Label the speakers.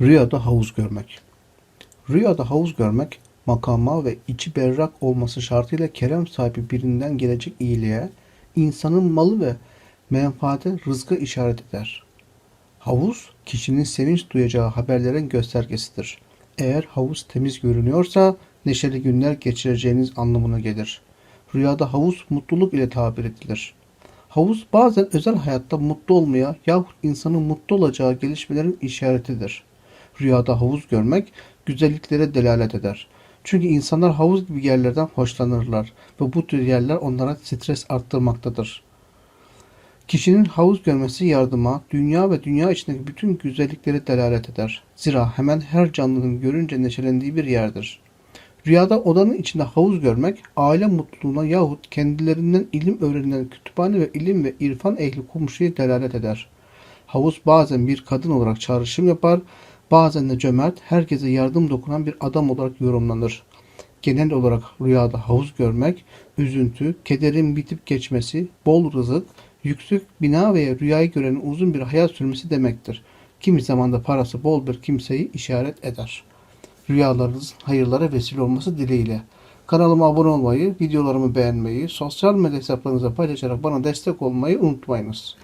Speaker 1: Rüyada havuz görmek. Rüyada havuz görmek, makama ve içi berrak olması şartıyla kerem sahibi birinden gelecek iyiliğe, insanın malı ve menfaate rızkı işaret eder. Havuz, kişinin sevinç duyacağı haberlerin göstergesidir. Eğer havuz temiz görünüyorsa, neşeli günler geçireceğiniz anlamına gelir. Rüyada havuz mutluluk ile tabir edilir. Havuz bazen özel hayatta mutlu olmaya yahut insanın mutlu olacağı gelişmelerin işaretidir. Rüyada havuz görmek güzelliklere delalet eder. Çünkü insanlar havuz gibi yerlerden hoşlanırlar ve bu tür yerler onlara stres arttırmaktadır. Kişinin havuz görmesi yardıma, dünya ve dünya içindeki bütün güzelliklere delalet eder. Zira hemen her canlının görünce neşelendiği bir yerdir. Rüyada odanın içinde havuz görmek, aile mutluluğuna yahut kendilerinden ilim öğrenilen kütüphane ve ilim ve irfan ehli komşuya delalet eder. Havuz bazen bir kadın olarak çağrışım yapar, bazen de cömert, herkese yardım dokunan bir adam olarak yorumlanır. Genel olarak rüyada havuz görmek, üzüntü, kederin bitip geçmesi, bol rızık, yüksek bina veya rüyayı görenin uzun bir hayat sürmesi demektir. Kimi zaman da parası bol bir kimseyi işaret eder. Rüyalarınız hayırlara vesile olması dileğiyle. Kanalıma abone olmayı, videolarımı beğenmeyi, sosyal medya hesaplarınıza paylaşarak bana destek olmayı unutmayınız.